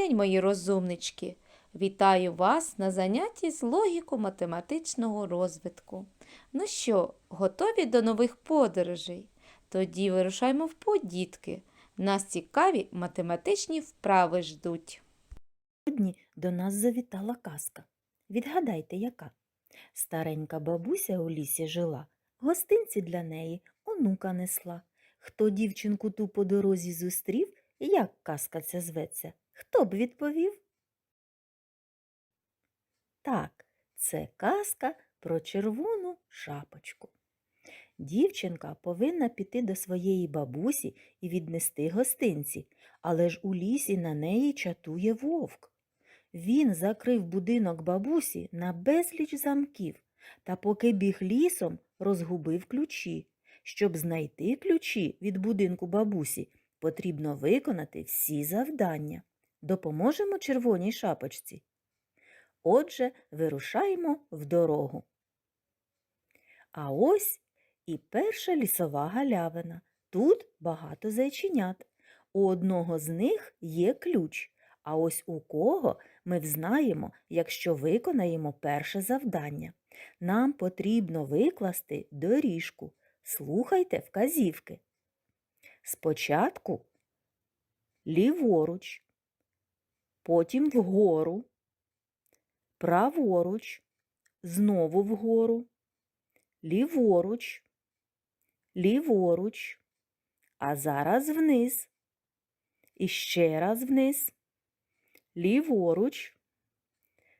День, мої розумнички! Вітаю вас на занятті з логіко-математичного розвитку. Ну що, готові до нових подорожей? Тоді вирушаймо в путь, дітки. Нас цікаві математичні вправи ждуть. Сьогодні до нас завітала казка. Відгадайте, яка? Старенька бабуся у лісі жила, гостинці для неї онука несла. Хто дівчинку ту по дорозі зустрів, як казка ця зветься? Хто б відповів? Так, це казка про червону шапочку. Дівчинка повинна піти до своєї бабусі і віднести гостинці, але ж у лісі на неї чатує вовк. Він закрив будинок бабусі на безліч замків та, поки біг лісом, розгубив ключі. Щоб знайти ключі від будинку бабусі, потрібно виконати всі завдання. Допоможемо червоній шапочці. Отже, вирушаємо в дорогу. А ось і перша лісова галявина. Тут багато зайченят. У одного з них є ключ, а ось у кого ми взнаємо, якщо виконаємо перше завдання. Нам потрібно викласти доріжку. Слухайте вказівки. Спочатку ліворуч, потім вгору, праворуч, знову вгору, ліворуч, ліворуч, а зараз вниз. І ще раз вниз, ліворуч,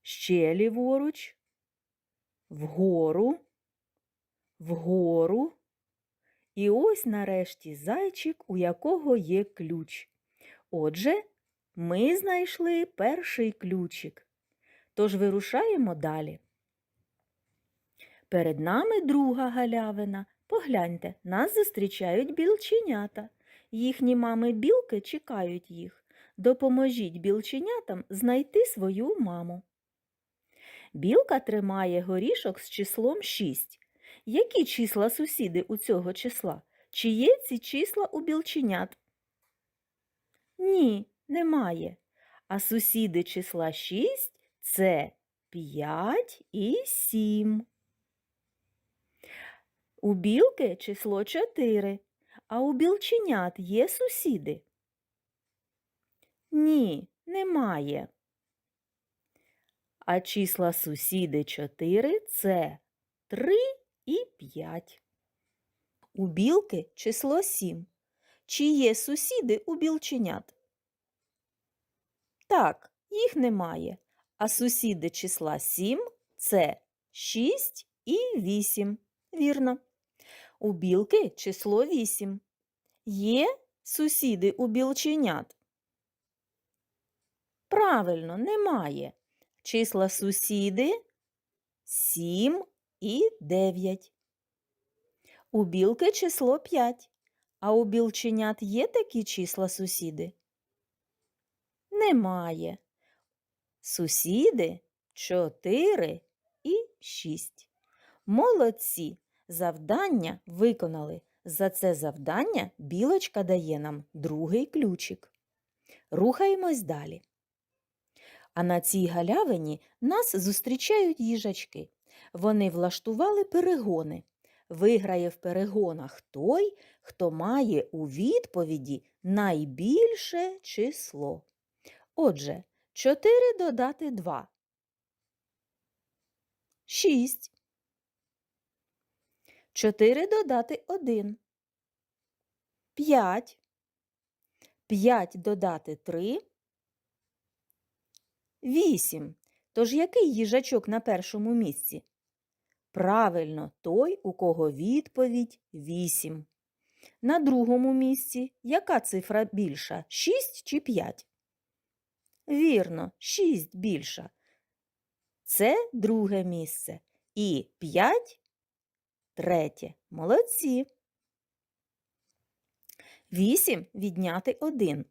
ще ліворуч, вгору, вгору. І ось нарешті зайчик, у якого є ключ. Отже, ми знайшли перший ключик. Тож вирушаємо далі. Перед нами друга галявина. Погляньте, нас зустрічають білченята. Їхні мами білки чекають їх. Допоможіть білченятам знайти свою маму. Білка тримає горішок з числом 6. Які числа сусіди у цього числа? Чи є ці числа у білченят? Ні, немає. А сусіди числа 6 це 5 і 7. У білки число 4, а у білченят є сусіди? Ні, немає. А числа сусіди 4 це 3 і 5. У білки число 7. Чи є сусіди у білченят? Так, їх немає. А сусіди числа 7 це 6 і 8. Вірно. У білки число 8. Є сусіди у білченят? Правильно, немає. Числа сусіди 7 і 9. У білки число 5. А у білченят є такі числа сусіди? Немає. Сусіди 4 і 6. Молодці! Завдання виконали. За це завдання білочка дає нам другий ключик. Рухаємось далі. А на цій галявині нас зустрічають їжачки. Вони влаштували перегони. Виграє в перегонах той, хто має у відповіді найбільше число. Отже, 4 додати 2. 6. 4 додати 1. 5. 5 додати 3. 8. Тож який їжачок на першому місці? Правильно, той, у кого відповідь 8. На другому місці яка цифра більша? 6 чи 5? Вірно, 6 більша. Це друге місце. І 5 третє. Молодці. 8 відняти 1.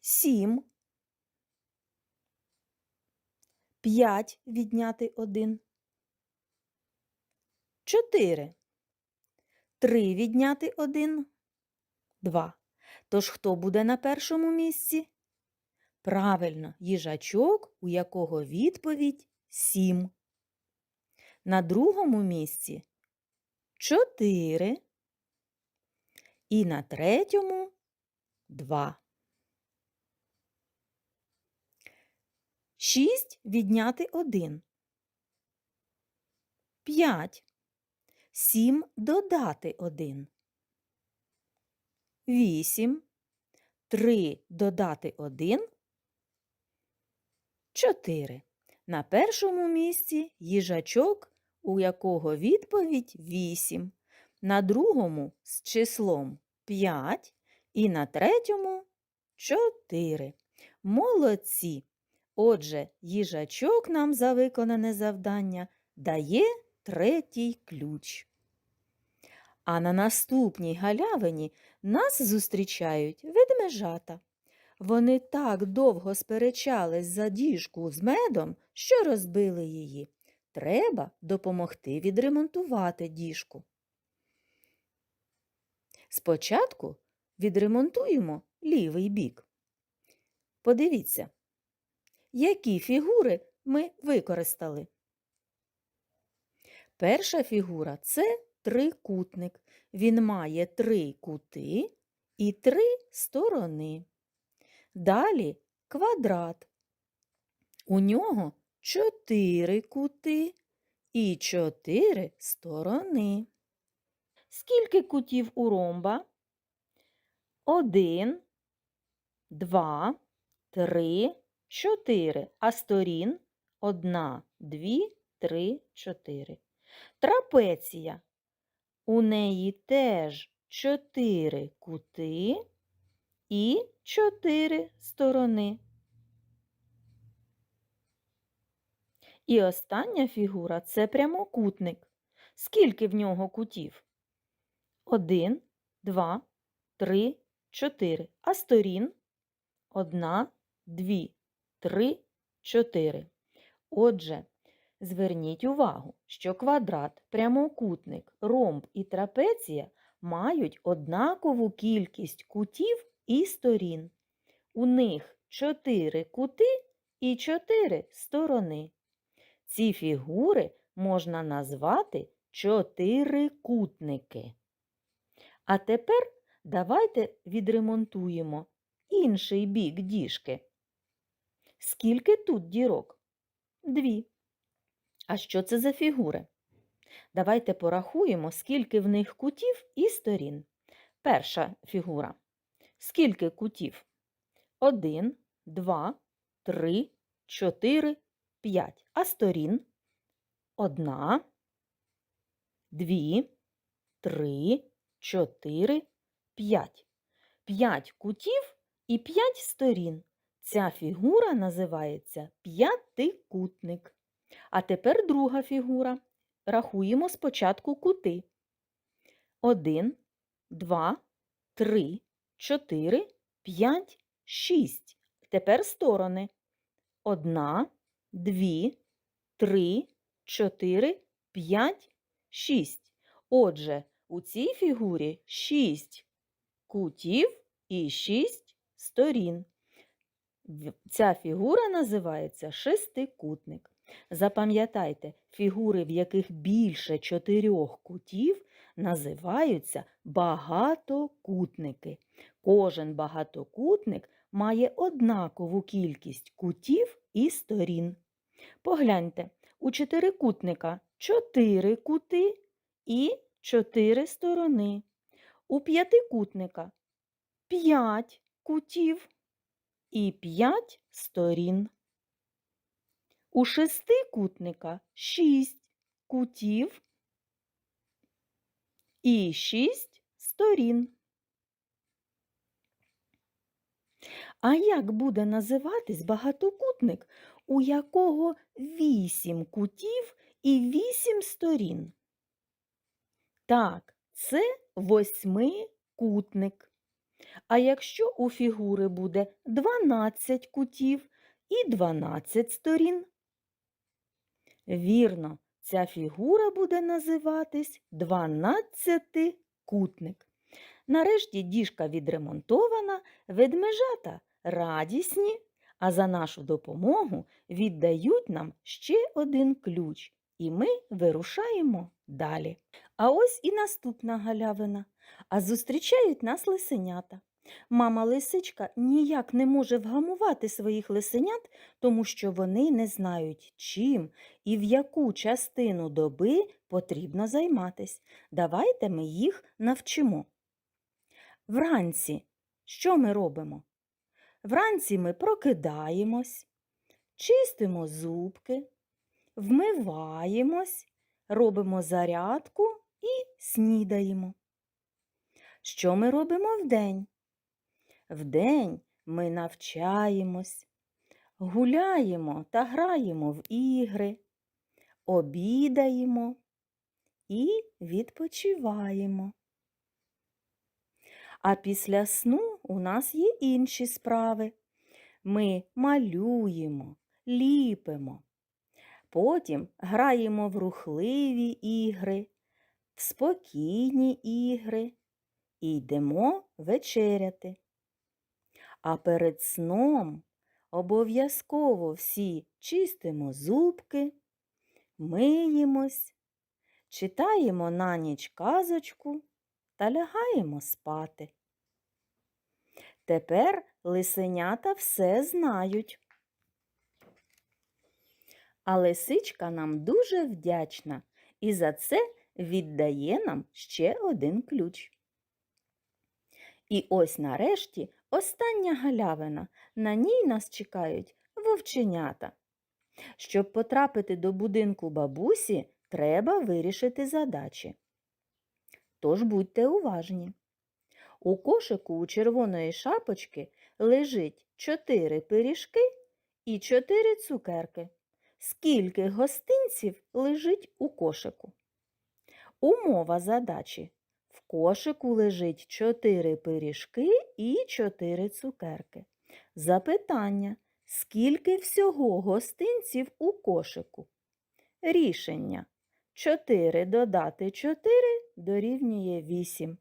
7. 5 відняти 1. 4. 3 відняти 1. 2. Тож хто буде на першому місці? Правильно, їжачок, у якого відповідь сім. На другому місці чотири. І на третьому два. Шість відняти один. П'ять. Сім додати один. Вісім. Три додати один. Чотири. На першому місці їжачок, у якого відповідь вісім. На другому з числом п'ять. І на третьому чотири. Молодці! Отже, їжачок нам за виконане завдання дає третій ключ. А на наступній галявині нас зустрічають ведмежата. Вони так довго сперечались за діжку з медом, що розбили її. Треба допомогти відремонтувати діжку. Спочатку відремонтуємо лівий бік. Подивіться, які фігури ми використали. Перша фігура це трикутник. Він має три кути і три сторони. Далі квадрат. У нього чотири кути і чотири сторони. Скільки кутів у ромба? Один, два, три, чотири. А сторін одна, дві, три, чотири. Трапеція. У неї теж чотири кути і чотири сторони. І остання фігура це прямокутник. Скільки в нього кутів? Один, два, три, чотири. А сторін? Одна, дві, три, чотири. Отже, зверніть увагу, що квадрат, прямокутник, ромб і трапеція мають однакову кількість кутів і сторін. У них чотири кути і чотири сторони. Ці фігури можна назвати чотирикутники. А тепер давайте відремонтуємо інший бік діжки. Скільки тут дірок? Дві. А що це за фігури? Давайте порахуємо, скільки в них кутів і сторін. Перша фігура. Скільки кутів? Один, два, три, чотири, п'ять. А сторін? Одна, дві, три, чотири, п'ять. П'ять кутів і п'ять сторін. Ця фігура називається п'ятикутник. А тепер друга фігура. Рахуємо спочатку кути. Один, два, три, чотири, п'ять, шість. Тепер сторони. Одна, дві, три, чотири, п'ять, шість. Отже, у цій фігурі шість кутів і шість сторін. Ця фігура називається шестикутник. Запам'ятайте, фігури, в яких більше чотирьох кутів, називаються багатокутники. Кожен багатокутник має однакову кількість кутів і сторін. Погляньте, у чотирикутника чотири кути і чотири сторони. У п'ятикутника п'ять кутів і п'ять сторін. У шестикутника шість кутів і шість сторін. А як буде називатись багатокутник, у якого вісім кутів і вісім сторін? Так, це восьмикутник. А якщо у фігури буде 12 кутів і 12 сторін? Вірно, ця фігура буде називатись дванадцятикутник. Нарешті діжка відремонтована, ведмежата радісні, а за нашу допомогу віддають нам ще один ключ, і ми вирушаємо далі. А ось і наступна галявина. А зустрічають нас лисенята. Мама лисичка ніяк не може вгамувати своїх лисенят, тому що вони не знають, чим і в яку частину доби потрібно займатись. Давайте ми їх навчимо. Вранці що ми робимо? Вранці ми прокидаємось, чистимо зубки, вмиваємось, робимо зарядку і снідаємо. Що ми робимо вдень? Вдень ми навчаємось, гуляємо та граємо в ігри, обідаємо і відпочиваємо. А після сну у нас є інші справи. Ми малюємо, ліпимо. Потім граємо в рухливі ігри, в спокійні ігри і йдемо вечеряти. А перед сном обов'язково всі чистимо зубки, миємось, читаємо на ніч казочку та лягаємо спати. Тепер лисенята все знають. А лисичка нам дуже вдячна і за це віддає нам ще один ключ. І ось нарешті остання галявина. На ній нас чекають вовченята. Щоб потрапити до будинку бабусі, треба вирішити задачі. Тож будьте уважні. У кошику у червоної шапочки лежить чотири пиріжки і чотири цукерки. Скільки гостинців лежить у кошику? Умова задачі. В кошику лежить чотири пиріжки і чотири цукерки. Запитання. Скільки всього гостинців у кошику? Рішення. 4 додати 4 дорівнює 8.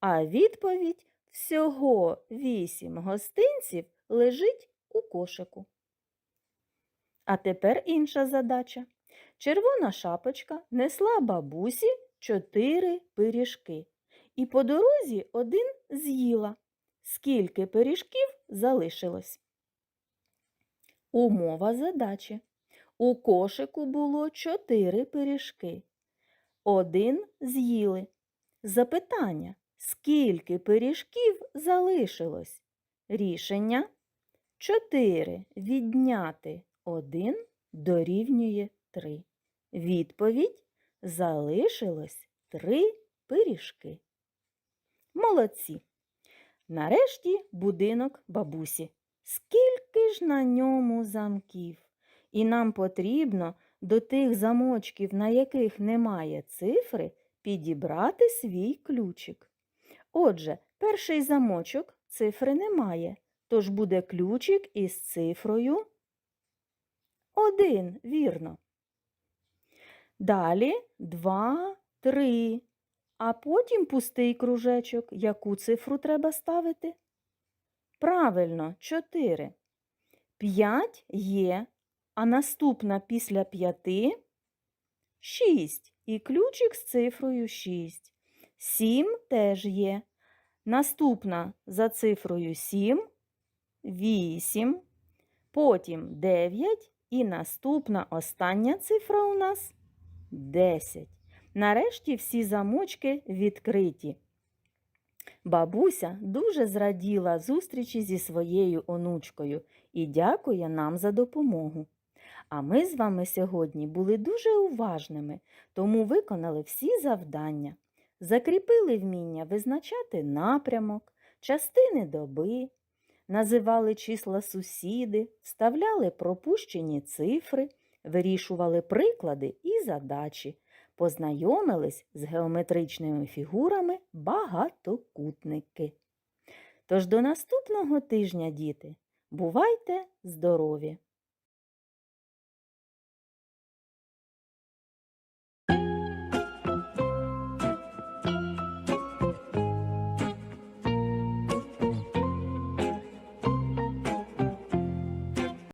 А відповідь всього 8 гостинців лежить у кошику. А тепер інша задача. Червона шапочка несла бабусі 4 пиріжки. І по дорозі один з'їла. Скільки пиріжків залишилось? Умова задачі. У кошику було чотири пиріжки. Один з'їли. Запитання, скільки пиріжків залишилось? Рішення 4 відняти 1 дорівнює 3. Відповідь залишилось 3 пиріжки. Молодці. Нарешті будинок бабусі. Скільки ж на ньому замків? І нам потрібно до тих замочків, на яких немає цифри, підібрати свій ключик. Отже, перший замочок цифри немає, тож буде ключик із цифрою 1, вірно. Далі 2, 3, а потім пустий кружечок. Яку цифру треба ставити? Правильно, 4. 5 є, а наступна після 5 – 6. І ключик з цифрою 6. 7 теж є. Наступна за цифрою 7 – 8. Потім 9. І наступна остання цифра у нас 10. Нарешті всі замочки відкриті. Бабуся дуже зраділа зустрічі зі своєю онучкою і дякує нам за допомогу. А ми з вами сьогодні були дуже уважними, тому виконали всі завдання, закріпили вміння визначати напрямок, частини доби, називали числа сусіди, вставляли пропущені цифри, вирішували приклади і задачі, познайомились з геометричними фігурами багатокутники. Тож до наступного тижня, діти, бувайте здорові!